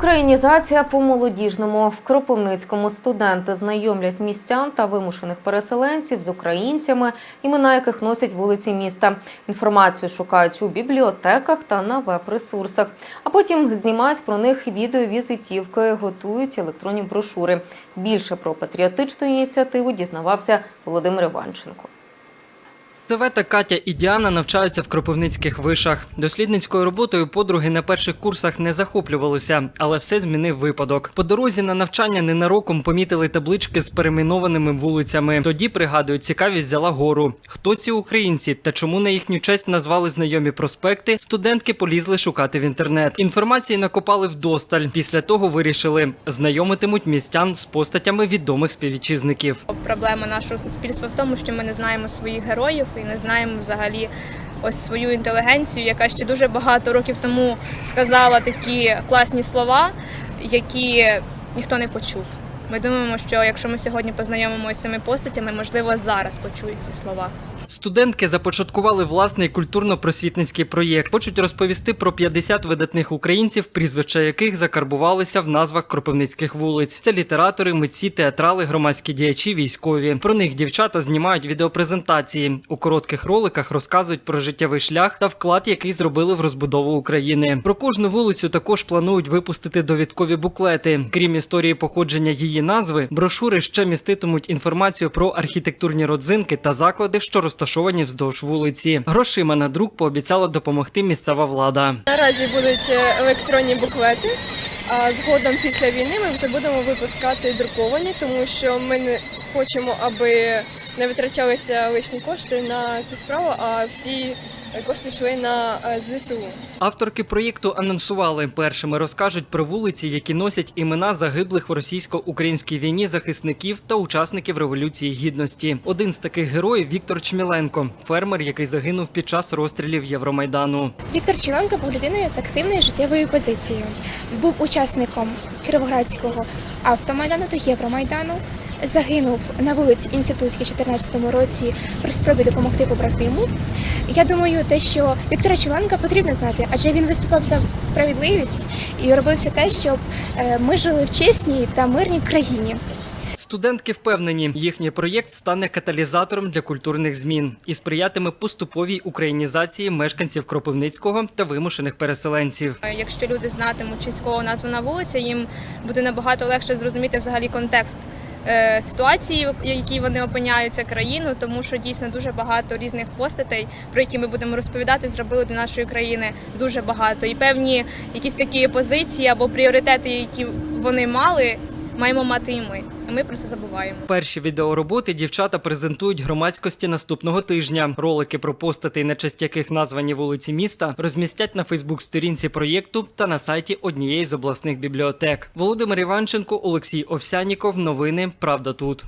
Українізація по молодіжному в Кропивницькому студенти знайомлять містян та вимушених переселенців з українцями, імена яких носять вулиці міста. Інформацію шукають у бібліотеках та на веб-ресурсах, а потім знімають про них відеовізитівки, готують електронні брошури. Більше про патріотичну ініціативу дізнавався Володимир Іванченко. Завета, Катя і Діана навчаються в кропивницьких вишах. Дослідницькою роботою подруги на перших курсах не захоплювалися, але все змінив випадок. По дорозі на навчання ненароком помітили таблички з перейменованими вулицями. Тоді пригадують, цікавість взяла гору. Хто ці українці та чому на їхню честь назвали знайомі проспекти? Студентки полізли шукати в інтернет. Інформації накопали вдосталь. Після того вирішили знайомитимуть містян з постатями відомих співвітчизників. Проблема нашого суспільства в тому, що ми не знаємо своїх героїв і не знаємо взагалі ось свою інтелігенцію, яка ще дуже багато років тому сказала такі класні слова, які ніхто не почув. Ми думаємо, що якщо ми сьогодні познайомимося з цими постатями, можливо, зараз почують ці слова. Студентки започаткували власний культурно-просвітницький проєкт. Хочуть розповісти про 50 видатних українців, прізвища яких закарбувалися в назвах кропивницьких вулиць. Це літератори, митці, театрали, громадські діячі, військові. Про них дівчата знімають відеопрезентації. У коротких роликах розказують про життєвий шлях та вклад, який зробили в розбудову України. Про кожну вулицю також планують випустити довідкові буклети. Крім історії походження її назви, брошури ще міститимуть інформацію про архітектурні родзинки та заклади, що розташовані вздовж вулиці. Грошима на друк пообіцяла допомогти місцева влада. Наразі будуть е, електронні буклети. А згодом після війни ми вже будемо випускати друковані, тому що ми не хочемо, аби не витрачалися лишні кошти на цю справу, а всі кошти йшли на е, ЗСУ. Авторки проєкту анонсували першими розкажуть про вулиці, які носять імена загиблих в російсько-українській війні захисників та учасників революції гідності. Один з таких героїв Віктор Чміленко, фермер, який загинув під час розстрілів Євромайдану. Віктор Чіленко був людиною з активною життєвою позицією. Був учасником Кіровоградського автомайдану та Євромайдану. Загинув на вулиці Інститутській 14 році при спробі допомогти побратиму. Я думаю, те, що Віктора Чіленка потрібно знати, адже він виступав за справедливість і робив все те, щоб е, ми жили в чесній та мирній країні. Студентки впевнені, їхній проєкт стане каталізатором для культурних змін і сприятиме поступовій українізації мешканців Кропивницького та вимушених переселенців. Е, Якщо люди знатимуть чеського названа вулиця, їм буде набагато легше зрозуміти взагалі контекст. Е, Ситуації, в якій вони опиняються країну, тому що дійсно дуже багато різних постатей, про які ми будемо розповідати, зробили для нашої країни дуже багато. І певні якісь такі позиції або пріоритети, які вони мали, маємо мати і ми. І ми про це забуваємо. Перші відеороботи дівчата презентують громадськості наступного тижня. Ролики про постатей, на честь яких названі вулиці міста, розмістять на Фейсбук-сторінці проєкту та на сайті однієї з обласних бібліотек. Володимир Іванченко, Олексій Овсяніков. Новини Правда тут.